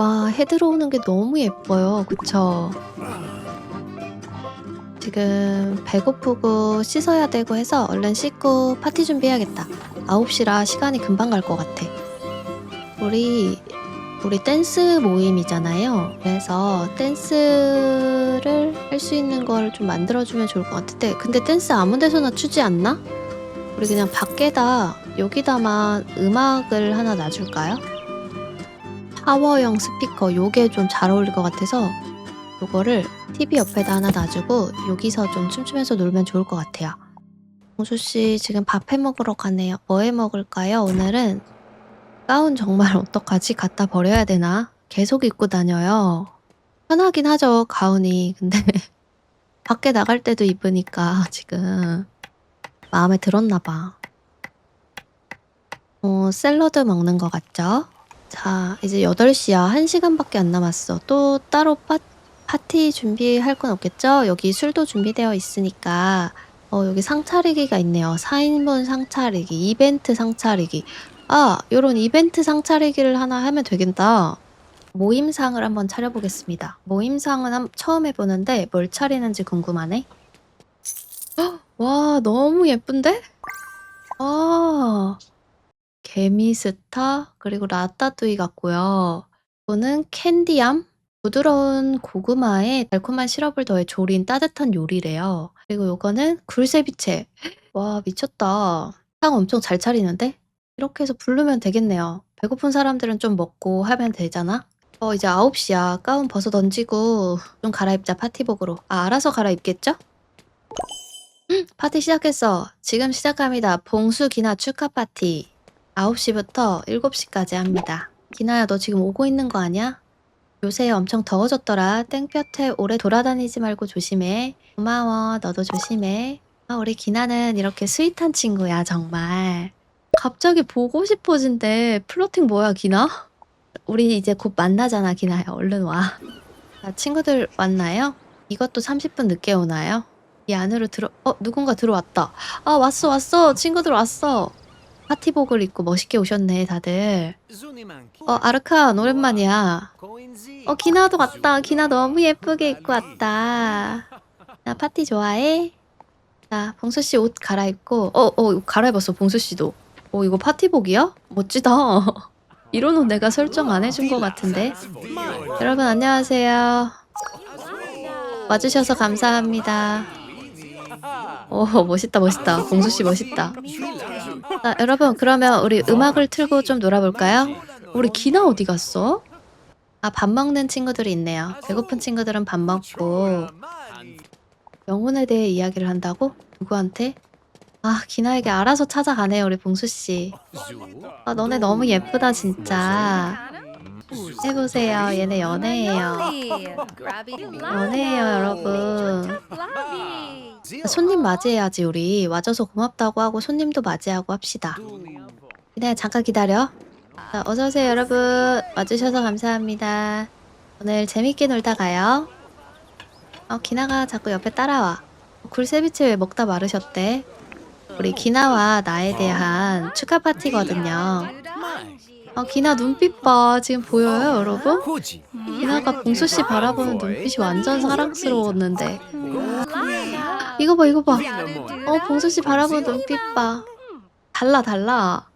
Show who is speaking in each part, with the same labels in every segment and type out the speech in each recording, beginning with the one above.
Speaker 1: 와, 해 들어오는 게 너무 예뻐요. 그쵸? 지금 배고프고 씻어야 되고 해서 얼른 씻고 파티 준비해야겠다. 9시라 시간이 금방 갈 것 같아. 우리, 우리 댄스 모임이잖아요. 그래서 댄스를 할 수 있는 걸 좀 만들어주면 좋을 것 같은데, 근데 댄스 아무 데서나 추지 않나? 우리 그냥 밖에다, 여기다만 음악을 하나 놔줄까요? 파워형 스피커 요게 좀 잘 어울릴 것 같아서 요거를 TV 옆에다 하나 놔주고 여기서 좀 춤추면서 놀면 좋을 것 같아요. 공수 씨 지금 밥해 먹으러 가네요. 뭐 해 먹을까요? 오늘은 가운 정말 어떡하지? 갖다 버려야 되나? 계속 입고 다녀요. 편하긴 하죠 가운이. 근데 밖에 나갈 때도 입으니까 지금 마음에 들었나 봐. 어, 샐러드 먹는 것 같죠? 자, 이제 8시야. 1시간밖에 안 남았어. 또 따로 파, 파티 준비할 건 없겠죠? 여기 술도 준비되어 있으니까. 어, 여기 상차리기가 있네요. 4인분 상차리기, 이벤트 상차리기. 아, 요런 이벤트 상차리기를 하나 하면 되겠다. 모임상을 한번 차려보겠습니다. 모임상은 한, 처음 해보는데 뭘 차리는지 궁금하네. 헉, 와, 너무 예쁜데? 와. 개미스타 그리고 라따뚜이 같고요. 이거는 캔디암 부드러운 고구마에 달콤한 시럽을 더해 조린 따뜻한 요리래요. 그리고 요거는 굴세비체. 와 미쳤다. 상 엄청 잘 차리는데? 이렇게 해서 부르면 되겠네요. 배고픈 사람들은 좀 먹고 하면 되잖아? 어 이제 9시야. 가운 벗어 던지고 좀 갈아입자 파티복으로. 아 알아서 갈아입겠죠? 음, 파티 시작했어. 지금 시작합니다. 봉수 기나 축하 파티. 9시부터 7시까지 합니다. 기나야 너 지금 오고 있는 거 아니야? 요새 엄청 더워졌더라. 땡볕에 오래 돌아다니지 말고 조심해. 고마워. 너도 조심해. 아, 우리 기나는 이렇게 스윗한 친구야, 정말. 갑자기 보고 싶어진대. 플로팅 뭐야, 기나? 우리 이제 곧 만나잖아, 기나야. 얼른 와. 아, 친구들 왔나요? 이것도 30분 늦게 오나요? 이 안으로 들어, 어, 누군가 들어왔다. 아, 왔어, 왔어. 친구들 왔어. 파티복을 입고 멋있게 오셨네, 다들. 어, 아르칸, 오랜만이야. 어, 기나도 왔다. 기나 너무 예쁘게 입고 왔다. 나 파티 좋아해? 자, 봉수씨 옷 갈아입고, 어, 어, 옷 갈아입었어, 봉수씨도. 어, 이거 파티복이야? 멋지다. 이런 옷 내가 설정 안 해준 것 같은데. 여러분, 안녕하세요. 와주셔서 감사합니다. 오, 멋있다, 멋있다. 봉수씨 멋있다. 자, 여러분, 그러면 우리 음악을 틀고 좀 놀아볼까요? 우리 기나 어디 갔어? 아, 밥 먹는 친구들이 있네요. 배고픈 친구들은 밥 먹고, 영혼에 대해 이야기를 한다고? 누구한테? 아, 기나에게 알아서 찾아가네요, 우리 봉수 씨. 아, 너네 너무 예쁘다, 진짜. 해보세요. 얘네 연애예요. 연애예요, 여러분. 손님 맞이해야지, 우리. 와줘서 고맙다고 하고 손님도 맞이하고 합시다. 그냥 잠깐 기다려. 자, 어서 오세요, 여러분. 와주셔서 감사합니다. 오늘 재밌게 놀다 가요. 어, 기나가 자꾸 옆에 따라와. 굴세비치 왜 먹다 마르셨대? 우리 기나와 나에 대한 축하 파티거든요. 어, 기나 눈빛 봐. 지금 보여요, 여러분? 기나가 봉수 씨 바라보는 눈빛이 완전 사랑스러웠는데. 이거 봐, 이거 봐. 어, 봉수 씨 바라보는 눈빛 봐. 달라, 달라.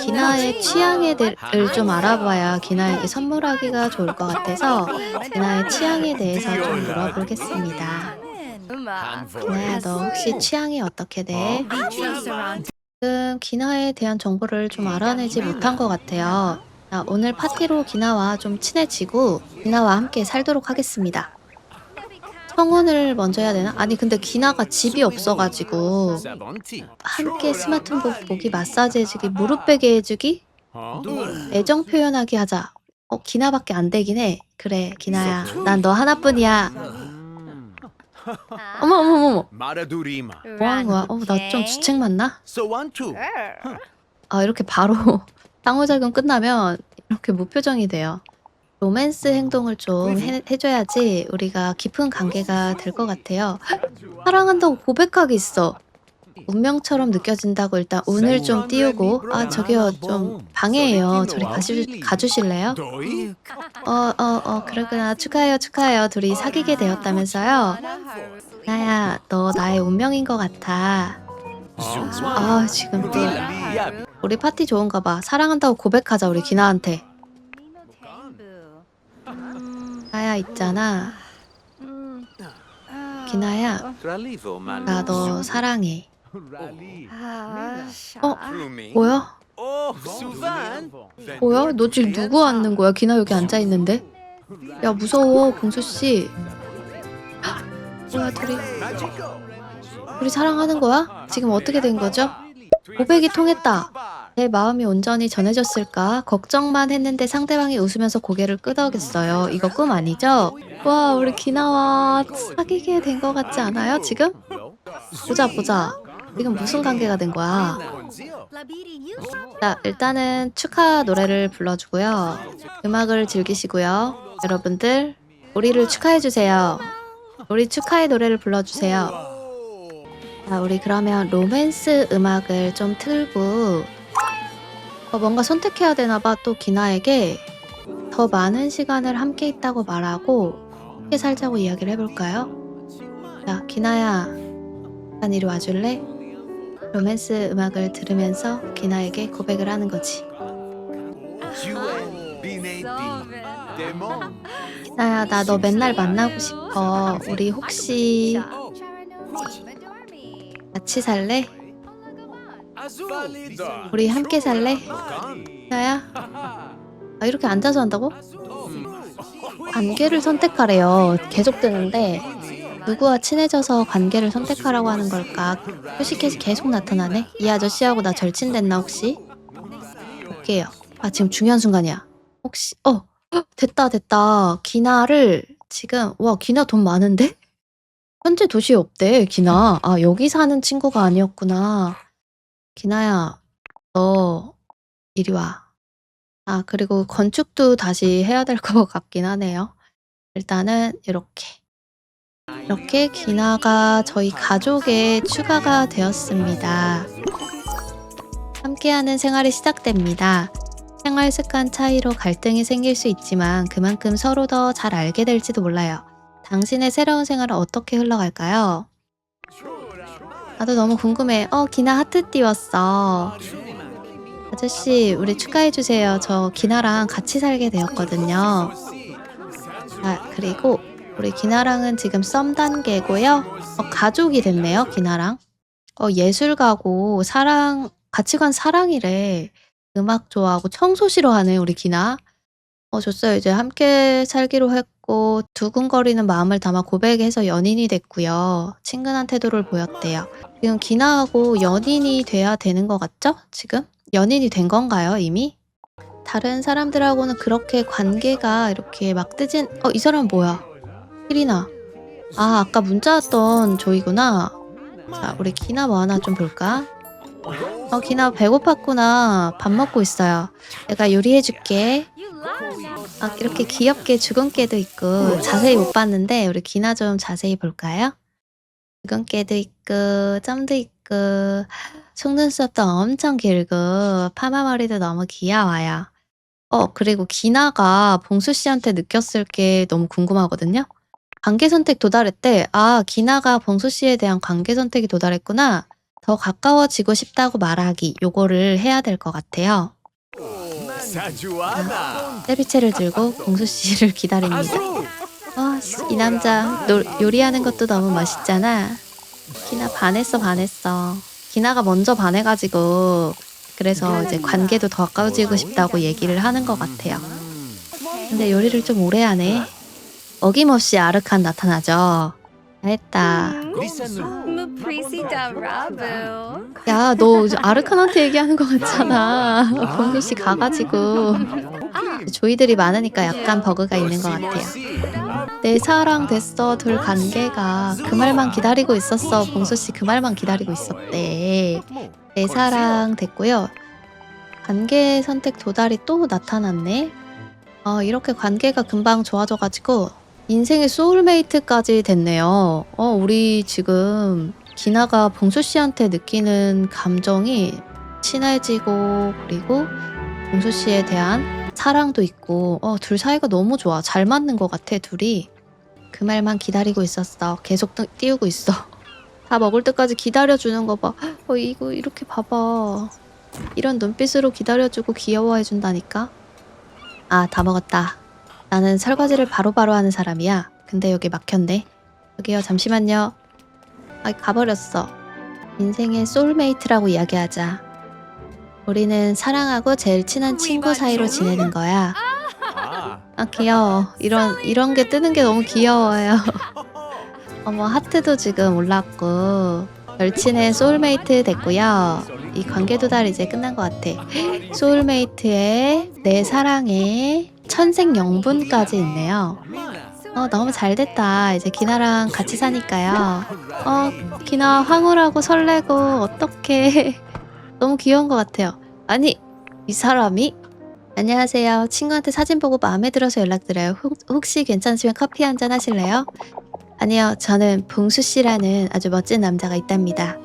Speaker 1: 기나의 취향에 대해를 좀 알아봐야 기나에게 선물하기가 좋을 것 같아서 기나의 취향에 대해서 좀 물어보겠습니다. 기나야, 너 혹시 취향이 어떻게 돼? 지금 기나에 대한 정보를 좀 알아내지 못한 것 같아요. 자, 오늘 파티로 기나와 좀 친해지고 기나와 함께 살도록 하겠습니다. 청혼을 먼저 해야 되나? 아니 근데 기나가 집이 없어가지고 함께 스마트폰 보기, 마사지 해주기, 무릎 베게 해주기, 애정 표현하기 하자. 어 기나밖에 안 되긴 해. 그래 기나야, 난 너 하나뿐이야. 어머 어머 어머,
Speaker 2: 마라두리마.
Speaker 1: 뭐 하는 거야? 어 나 좀 주책 맞나?
Speaker 2: 소완투.
Speaker 1: 아 이렇게 바로 상호작용 끝나면 이렇게 무표정이 돼요. 로맨스 행동을 좀 해, 해줘야지 우리가 깊은 관계가 될 것 같아요. 사랑한다고 고백하기 있어. 운명처럼 느껴진다고 일단 운을 좀 띄우고 아 저기요 좀 방해해요. 저리 가시, 가주실래요? 어어 어 그러구나 축하해요 축하해요 둘이 사귀게 되었다면서요? 나야 너 나의 운명인 것 같아. 아 지금 또 우리 파티 좋은가 봐. 사랑한다고 고백하자 우리 기나한테. 나야 있잖아. 기나야 나 너 사랑해. 어 뭐야? 뭐야? 너 지금 누구 앉는 거야? 기나 여기 앉아 있는데. 야 무서워 봉수 씨. 헉, 뭐야 둘이 둘이 사랑하는 거야? 지금 어떻게 된 거죠? 고백이 통했다. 내 마음이 온전히 전해졌을까? 걱정만 했는데 상대방이 웃으면서 고개를 끄덕였어요. 이거 꿈 아니죠? 와 우리 기나와 사귀게 된거 같지 않아요 지금? 보자 보자. 지금 무슨 관계가 된 거야? 자, 일단은 축하 노래를 불러주고요. 음악을 즐기시고요. 여러분들, 우리를 축하해주세요. 우리 축하의 노래를 불러주세요. 자, 우리 그러면 로맨스 음악을 좀 틀고, 어, 뭔가 선택해야 되나봐. 또 기나에게 더 많은 시간을 함께 있다고 말하고, 함께 살자고 이야기를 해볼까요? 자, 기나야, 잠깐 이리 와줄래? 로맨스 음악을 들으면서 기나에게 고백을 하는 거지. 기나야, 나 너 맨날 만나고 싶어. 우리 혹시 같이 살래? 우리 함께 살래? 기나야? 아, 이렇게 앉아서 한다고? 관계를 선택하래요. 계속 뜨는데 누구와 친해져서 관계를 선택하라고 하는 걸까? 표시켓이 계속 나타나네. 이 아저씨하고 나 절친됐나 혹시? 볼게요. 아 지금 중요한 순간이야. 혹시 어 헉, 됐다 됐다. 기나를 지금 와 기나 돈 많은데? 현재 도시에 없대 기나. 아 여기 사는 친구가 아니었구나. 기나야 너 이리 와. 아 그리고 건축도 다시 해야 될 것 같긴 하네요. 일단은 이렇게. 이렇게 기나가 저희 가족에 추가가 되었습니다. 함께하는 생활이 시작됩니다. 생활 습관 차이로 갈등이 생길 수 있지만 그만큼 서로 더 잘 알게 될지도 몰라요. 당신의 새로운 생활은 어떻게 흘러갈까요? 나도 너무 궁금해. 어, 기나 하트 띄웠어. 아저씨, 우리 축하해주세요. 저 기나랑 같이 살게 되었거든요. 아, 그리고 우리 기나랑은 지금 썸 단계고요. 어, 가족이 됐네요, 기나랑. 어, 예술가고 사랑 가치관 사랑이래. 음악 좋아하고 청소 싫어하네, 우리 기나. 어, 좋어요. 이제 함께 살기로 했고 두근거리는 마음을 담아 고백해서 연인이 됐고요. 친근한 태도를 보였대요. 지금 기나하고 연인이 돼야 되는 것 같죠? 지금? 연인이 된 건가요, 이미? 다른 사람들하고는 그렇게 관계가 이렇게 막 뜨진 어, 이 사람 뭐야? 혜리나. 아, 아까 문자 왔던 조이구나. 자, 우리 기나 뭐 하나 좀 볼까? 어, 기나 배고팠구나. 밥 먹고 있어요. 내가 요리해줄게. 아, 이렇게 귀엽게 죽은 깨도 있고 자세히 못 봤는데 우리 기나 좀 자세히 볼까요? 죽은 깨도 있고 점도 있고 속눈썹도 엄청 길고 파마머리도 너무 귀여워요. 어, 그리고 기나가 봉수 씨한테 느꼈을 게 너무 궁금하거든요. 관계 선택 도달했대. 아, 기나가 봉수 씨에 대한 관계 선택이 도달했구나. 더 가까워지고 싶다고 말하기. 요거를 해야 될 것 같아요. 세비체를 들고 봉수 씨를 기다립니다. 아, 이 남자 노- 요리하는 것도 너무 멋있잖아. 기나 반했어, 반했어. 기나가 먼저 반해가지고 그래서 이제 관계도 더 가까워지고 싶다고 얘기를 하는 것 같아요. 근데 요리를 좀 오래 하네. 어김없이 아르칸 나타나죠. 했다.
Speaker 2: Muprisi Rabu.
Speaker 1: 야, 너 이제 아르칸한테 얘기하는 것 같잖아. 봉규 씨 가가지고 조이들이 많으니까 약간 버그가 있는 것 같아요. 내 사랑 됐어 둘 관계가 그 말만 기다리고 있었어. 봉수 씨 그 말만 기다리고 있었대. 내 사랑 됐고요. 관계 선택 도달이 또 나타났네. 아, 이렇게 관계가 금방 좋아져가지고 인생의 소울메이트까지 됐네요. 어, 우리 지금 기나가 봉수 씨한테 느끼는 감정이 친해지고 그리고 봉수 씨에 대한 사랑도 있고 어, 둘 사이가 너무 좋아. 잘 맞는 것 같아 둘이. 그 말만 기다리고 있었어. 계속 띄- 띄우고 있어. 다 먹을 때까지 기다려주는 거 봐. 어 이거 이렇게 봐봐. 이런 눈빛으로 기다려주고 귀여워해준다니까. 아 다 먹었다. 나는 설거지를 바로바로 하는 사람이야. 근데 여기 막혔네. 저기요 잠시만요. 아 가버렸어. 인생의 소울메이트라고 이야기하자. 우리는 사랑하고 제일 친한 친구 사이로 지내는 거야. 아 귀여워. 이런 이런 게 뜨는 게 너무 귀여워요. 어머 하트도 지금 올랐고 절친의 소울메이트 됐고요. 이 관계 도달 이제 끝난 것 같아. 소울메이트의 내 사랑의 천생 영분까지 있네요. 어 너무 잘 됐다. 이제 기나랑 같이 사니까요. 어 기나 황홀하고 설레고 어떡해. 너무 귀여운 것 같아요. 아니 이 사람이 안녕하세요. 친구한테 사진 보고 마음에 들어서 연락드려요. 혹, 혹시 괜찮으시면 커피 한 잔 하실래요? 아니요, 저는 봉수 씨라는 아주 멋진 남자가 있답니다.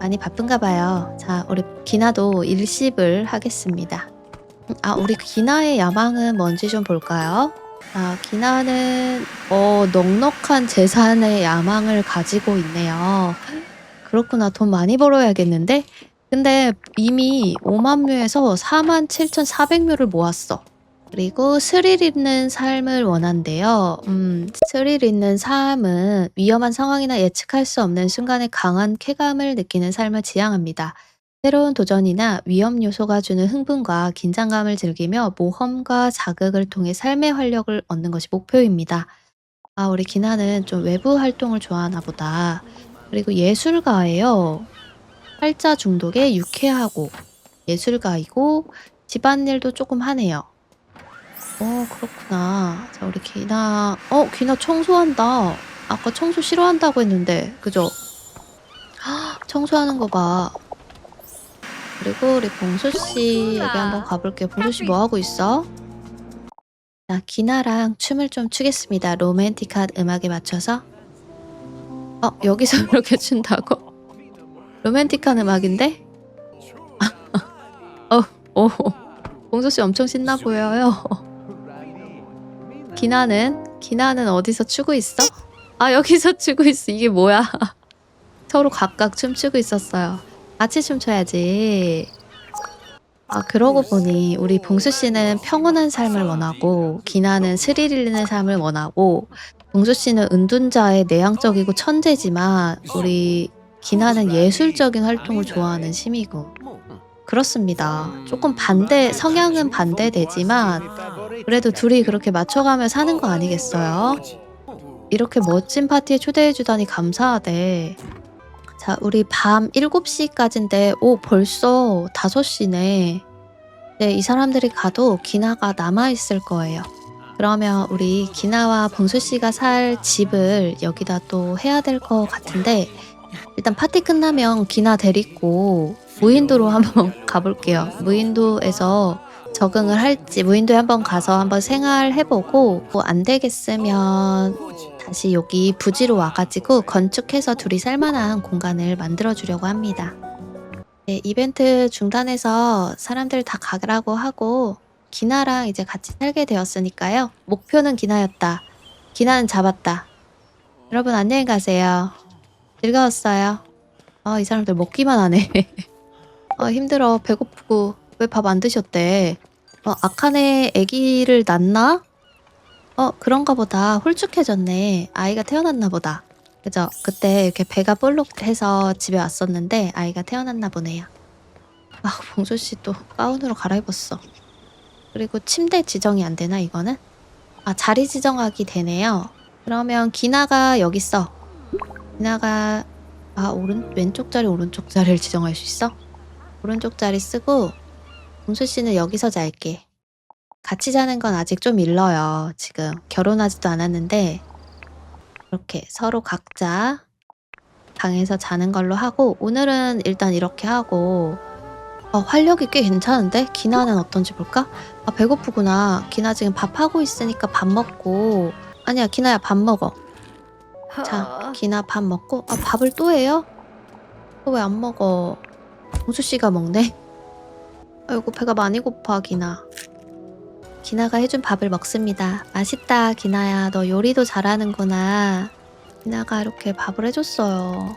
Speaker 1: 많이 바쁜가 봐요. 자, 우리 기나도 일십을 하겠습니다. 음, 아, 우리 기나의 야망은 뭔지 좀 볼까요? 아, 기나는 어, 넉넉한 재산의 야망을 가지고 있네요. 그렇구나. 돈 많이 벌어야겠는데? 근데 이미 5만 묘에서 4만 7,400묘를 모았어. 그리고 스릴 있는 삶을 원한대요. 음, 스릴 있는 삶은 위험한 상황이나 예측할 수 없는 순간에 강한 쾌감을 느끼는 삶을 지향합니다. 새로운 도전이나 위험 요소가 주는 흥분과 긴장감을 즐기며 모험과 자극을 통해 삶의 활력을 얻는 것이 목표입니다. 아, 우리 기나는 좀 외부 활동을 좋아하나 보다. 그리고 예술가예요. 활자 중독에 유쾌하고 예술가이고 집안일도 조금 하네요. 어 그렇구나. 자 우리 기나 어 기나 청소한다. 아까 청소 싫어한다고 했는데 그죠? 헉, 청소하는 거 봐. 그리고 우리 봉수 씨 여기 한번 가볼게요. 봉수 씨 뭐 하고 있어? 자 기나랑 춤을 좀 추겠습니다. 로맨틱한 음악에 맞춰서. 어 여기서 이렇게 춘다고? 로맨틱한 음악인데? 어, 오, 봉수 씨 엄청 신나 보여요. 기나는 기나는 어디서 추고 있어? 아 여기서 추고 있어. 이게 뭐야? 서로 각각 춤추고 있었어요. 같이 춤춰야지. 아 그러고 보니 우리 봉수 씨는 평온한 삶을 원하고 기나는 스릴 있는 삶을 원하고 봉수 씨는 은둔자의 내향적이고 천재지만 우리 기나는 예술적인 활동을 좋아하는 심이고 그렇습니다. 조금 반대 성향은 반대되지만 그래도 둘이 그렇게 맞춰가며 사는 거 아니겠어요? 이렇게 멋진 파티에 초대해 주다니 감사하대. 자, 우리 밤 7시까지인데 오 벌써 5시네. 네, 이 사람들이 가도 기나가 남아 있을 거예요. 그러면 우리 기나와 봉수 씨가 살 집을 여기다 또 해야 될 것 같은데 일단 파티 끝나면 기나 데리고 무인도로 한번 가볼게요. 무인도에서 적응을 할지 무인도에 한번 가서 한번 생활해보고 뭐 안 되겠으면 다시 여기 부지로 와가지고 건축해서 둘이 살만한 공간을 만들어 주려고 합니다. 네, 이벤트 중단해서 사람들 다 가라고 하고 기나랑 이제 같이 살게 되었으니까요. 목표는 기나였다. 기나는 잡았다. 여러분 안녕히 가세요. 즐거웠어요. 아, 이 사람들 먹기만 하네. 아, 힘들어. 배고프고. 왜 밥 안 드셨대? 어, 아카네 아기를 낳나? 어, 그런가 보다. 홀쭉해졌네. 아이가 태어났나 보다. 그죠? 그때 이렇게 배가 볼록해서 집에 왔었는데 아이가 태어났나 보네요. 아, 봉수 씨또 가운으로 갈아입었어. 그리고 침대 지정이 안 되나 이거는? 아, 자리 지정하기 되네요. 그러면 기나가 여기 있어. 기나가 아, 오른 왼쪽 자리 오른쪽 자리를 지정할 수 있어? 오른쪽 자리 쓰고 봉수 씨는 여기서 잘게. 같이 자는 건 아직 좀 일러요. 지금 결혼하지도 않았는데 이렇게 서로 각자 방에서 자는 걸로 하고 오늘은 일단 이렇게 하고 어, 활력이 꽤 괜찮은데 기나는 어떤지 볼까? 아 배고프구나. 기나 지금 밥 하고 있으니까 밥 먹고 아니야 기나야 밥 먹어. 자 기나 밥 먹고 아 밥을 또 해요? 왜 안 먹어? 봉수 씨가 먹네. 아이고 배가 많이 고파 기나. 기나가 해준 밥을 먹습니다. 맛있다 기나야. 너 요리도 잘하는구나. 기나가 이렇게 밥을 해줬어요.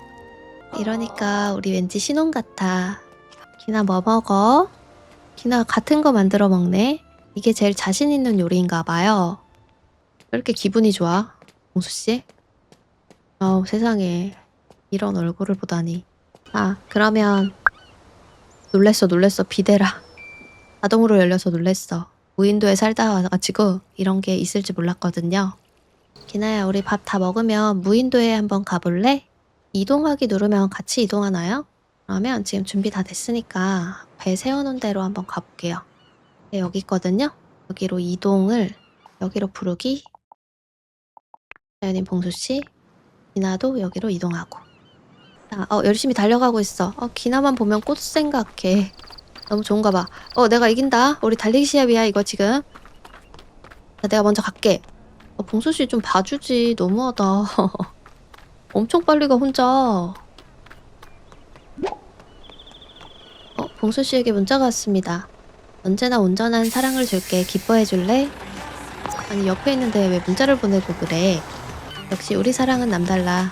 Speaker 1: 이러니까 우리 왠지 신혼 같아. 기나 뭐 먹어? 기나 같은 거 만들어 먹네. 이게 제일 자신 있는 요리인가 봐요. 왜 이렇게 기분이 좋아? 봉수 씨? 아우 세상에 이런 얼굴을 보다니. 아 그러면 놀랬어 놀랬어 비대라. 자동으로 열려서 놀랬어. 무인도에 살다 와가지고 이런 게 있을지 몰랐거든요. 기나야 우리 밥 다 먹으면 무인도에 한번 가볼래? 이동하기 누르면 같이 이동하나요? 그러면 지금 준비 다 됐으니까 배 세워놓은 대로 한번 가볼게요. 네, 여기 있거든요. 여기로 이동을 여기로 부르기. 자연인 봉수씨, 기나도 여기로 이동하고. 자, 어, 열심히 달려가고 있어. 어, 기나만 보면 꽃 생각해. 너무 좋은가 봐. 어, 내가 이긴다. 우리 달리기 시합이야, 이거 지금. 자, 내가 먼저 갈게. 어, 봉수씨 좀 봐주지. 너무하다. 엄청 빨리 가, 혼자. 어, 봉수씨에게 문자가 왔습니다. 언제나 온전한 사랑을 줄게. 기뻐해 줄래? 아니, 옆에 있는데 왜 문자를 보내고 그래? 역시 우리 사랑은 남달라.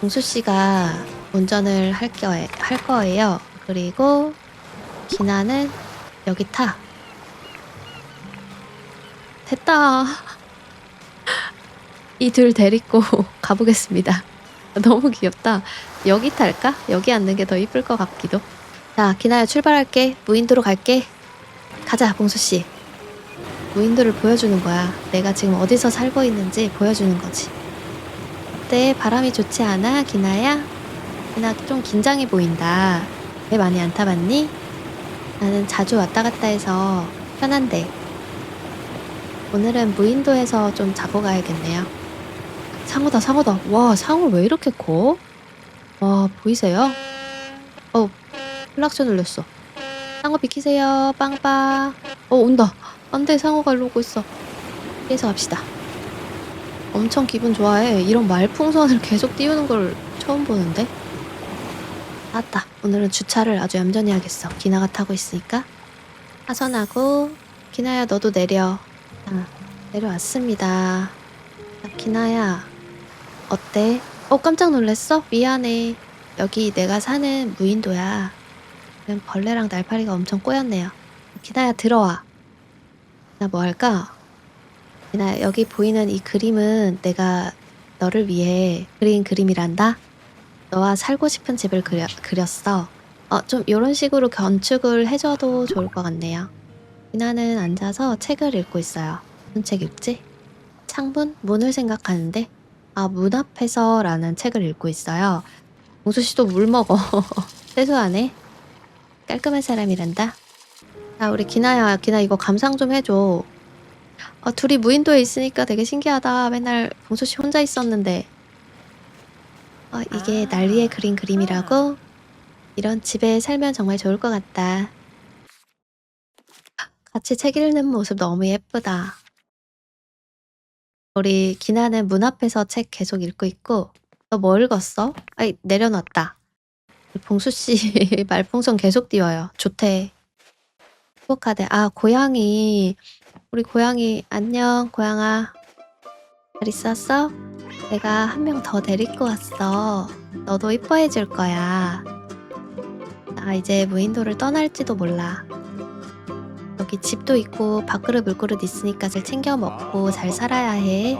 Speaker 1: 봉수 씨가 운전을 할, 할 거예요. 그리고 기나는 여기 타. 됐다. 이 둘 데리고 가보겠습니다. 너무 귀엽다. 여기 탈까? 여기 앉는 게 더 이쁠 것 같기도. 자, 기나야 출발할게. 무인도로 갈게. 가자, 봉수 씨. 무인도를 보여주는 거야. 내가 지금 어디서 살고 있는지 보여주는 거지. 어때? 바람이 좋지 않아? 기나야? 기나 좀 긴장해 보인다. 배 많이 안 타봤니? 나는 자주 왔다 갔다 해서 편한데. 오늘은 무인도에서 좀 자고 가야겠네요. 상어다, 상어다. 와, 상어 왜 이렇게 커? 와, 보이세요? 어, 클락션 울렸어. 상어 비키세요. 빵빵. 어, 온다. 안 돼, 상어가 일로 오고 있어. 피해서 갑시다. 엄청 기분 좋아해. 이런 말풍선을 계속 띄우는 걸 처음 보는데. 맞다. 오늘은 주차를 아주 얌전히 하겠어. 기나가 타고 있으니까. 하선하고, 기나야 너도 내려. 아, 내려왔습니다. 아, 기나야, 어때? 어, 깜짝 놀랐어? 미안해. 여기 내가 사는 무인도야. 지금 벌레랑 날파리가 엄청 꼬였네요. 기나야 들어와. 나 뭐 할까? 나 여기 보이는 이 그림은 내가 너를 위해 그린 그림이란다. 너와 살고 싶은 집을 그려, 그렸어. 어, 좀 이런 식으로 건축을 해줘도 좋을 것 같네요. 이나는 앉아서 책을 읽고 있어요. 무슨 책 읽지? 창문? 문을 생각하는데? 아, 문 앞에서 라는 책을 읽고 있어요. 웅수 씨도 물 먹어. 세수하네. 깔끔한 사람이란다. 아, 우리 기나야, 기나 이거 감상 좀 해줘. 아, 둘이 무인도에 있으니까 되게 신기하다. 맨날 봉수 씨 혼자 있었는데. 아, 이게
Speaker 2: 아.
Speaker 1: 난리에 그린 그림이라고? 이런 집에 살면 정말 좋을 것 같다. 같이 책 읽는 모습 너무 예쁘다. 우리 기나는 문 앞에서 책 계속 읽고 있고, 너 뭐 읽었어? 아이, 내려놨다. 봉수 씨 말풍선 계속 띄워요. 좋대. 행복하대. 아, 고양이. 우리 고양이 안녕 고양아 잘 있었어? 내가 한 명 더 데리고 왔어. 너도 이뻐해 줄 거야. 나 이제 무인도를 떠날지도 몰라. 여기 집도 있고 밥그릇 물그릇 있으니까 잘 챙겨 먹고 잘 살아야 해.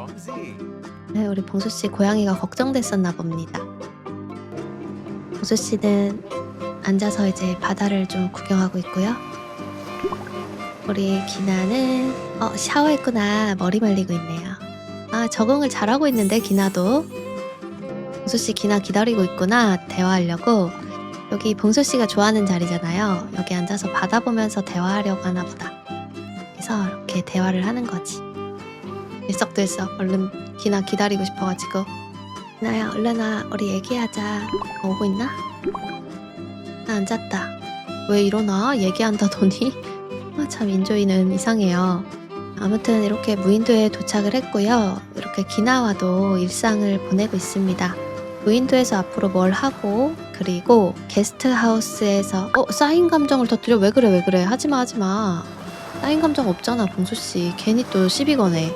Speaker 1: 네, 우리 봉수 씨 고양이가 걱정됐었나 봅니다. 봉수 씨는 앉아서 이제 바다를 좀 구경하고 있고요. 우리 기나는 어 샤워했구나. 머리 말리고 있네요. 아 적응을 잘하고 있는데 기나도 봉수 씨 기나 기다리고 있구나 대화하려고 여기 봉수 씨가 좋아하는 자리잖아요. 여기 앉아서 바다 보면서 대화하려고 하나 보다. 그래서 이렇게 대화를 하는 거지. 들썩들썩 얼른 기나 기다리고 싶어가지고 기나야 얼른 와 우리 얘기하자. 어, 오고 있나? 나 앉았다. 왜 일어나? 얘기한다더니 아, 참 인조이는 이상해요. 아무튼 이렇게 무인도에 도착을 했고요. 이렇게 기나와도 일상을 보내고 있습니다. 무인도에서 앞으로 뭘 하고 그리고 게스트하우스에서 어 쌓인 감정을 터뜨려? 왜 그래 왜 그래? 하지마 하지마. 쌓인 감정 없잖아 봉수씨. 괜히 또 시비 거네.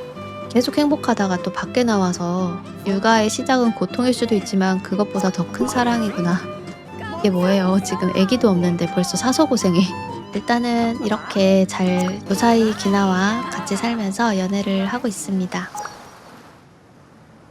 Speaker 1: 계속 행복하다가 또 밖에 나와서 육아의 시작은 고통일 수도 있지만 그것보다 더 큰 사랑이구나. 이게 뭐예요? 지금 애기도 없는데 벌써 사소고생해 일단은 이렇게 잘 무사히 기나와 같이 살면서 연애를 하고 있습니다